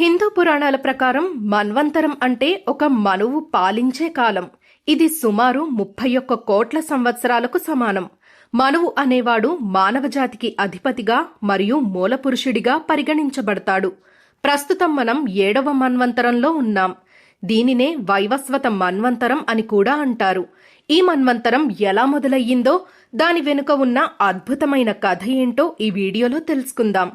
హిందూ పురాణాల ప్రకారం మన్వంతరం అంటే ఒక మనువు పాలించే కాలం. ఇది సుమారు ముప్పై ఒక్క కోట్ల సంవత్సరాలకు సమానం. మనువు అనేవాడు మానవజాతికి అధిపతిగా మరియు మూలపురుషుడిగా పరిగణించబడతాడు. ప్రస్తుతం మనం ఏడవ మన్వంతరంలో ఉన్నాం. దీనినే వైవస్వత మన్వంతరం అని కూడా అంటారు. ఈ మన్వంతరం ఎలా మొదలయ్యిందో దాని వెనుక ఉన్న అద్భుతమైన కథ ఏంటో ఈ వీడియోలో తెలుసుకుందాం.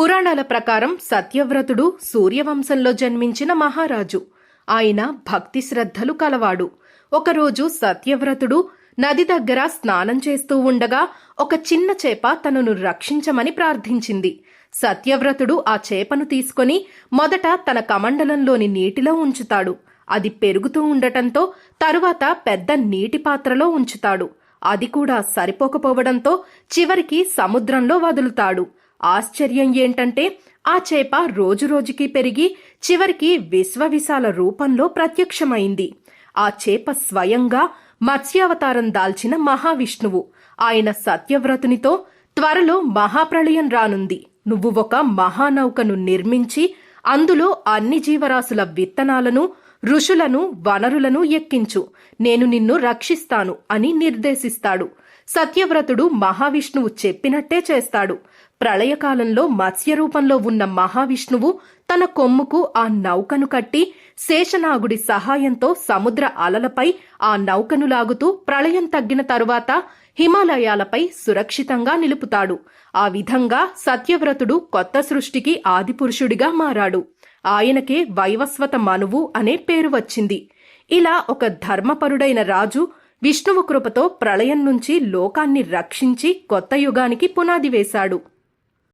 పురాణాల ప్రకారం సత్యవ్రతుడు సూర్యవంశంలో జన్మించిన మహారాజు. ఆయన భక్తి శ్రద్ధలు కలవాడు. ఒకరోజు సత్యవ్రతుడు నది దగ్గర స్నానం చేస్తూ ఉండగా ఒక చిన్న చేప తనను రక్షించమని ప్రార్థించింది. సత్యవ్రతుడు ఆ చేపను తీసుకొని మొదట తన కమండలంలోని నీటిలో ఉంచుతాడు. అది పెరుగుతూ ఉండటంతో తరువాత పెద్ద నీటి పాత్రలో ఉంచుతాడు. అది కూడా సరిపోకపోవడంతో చివరికి సముద్రంలో వదులుతాడు. ఆశ్చర్యం ఏంటంటే ఆ చేప రోజురోజుకి పెరిగి చివరికి విశ్వవిశాల రూపంలో ప్రత్యక్షమైంది. ఆ చేప స్వయంగా మత్స్యావతారం దాల్చిన మహావిష్ణువు. ఆయన సత్యవ్రతునితో త్వరలో మహాప్రళయం రానుంది. నువ్వు ఒక మహానౌకను నిర్మించి అందులో అన్ని జీవరాశుల విత్తనాలను ఋషులను వనరులను ఎక్కించు. నేను నిన్ను రక్షిస్తాను అని నిర్దేశిస్తాడు. సత్యవ్రతుడు మహావిష్ణువు చెప్పినట్టే చేస్తాడు. ప్రళయకాలంలో మత్స్య రూపంలో ఉన్న మహావిష్ణువు తన కొమ్ముకు ఆ నౌకను కట్టి శేషనాగుడి సహాయంతో సముద్ర అలలపై ఆ నౌకను లాగుతూ ప్రళయం తగ్గిన తరువాత హిమాలయాలపై సురక్షితంగా నిలుపుతాడు. ఆ విధంగా సత్యవ్రతుడు కొత్త సృష్టికి ఆదిపురుషుడిగా మారాడు. ఆయనకే వైవస్వత మనువు అనే పేరు వచ్చింది. ఇలా ఒక ధర్మపరుడైన రాజు విష్ణువు కృపతో ప్రళయం నుంచి లోకాన్ని రక్షించి కొత్త యుగానికి పునాది వేశాడు.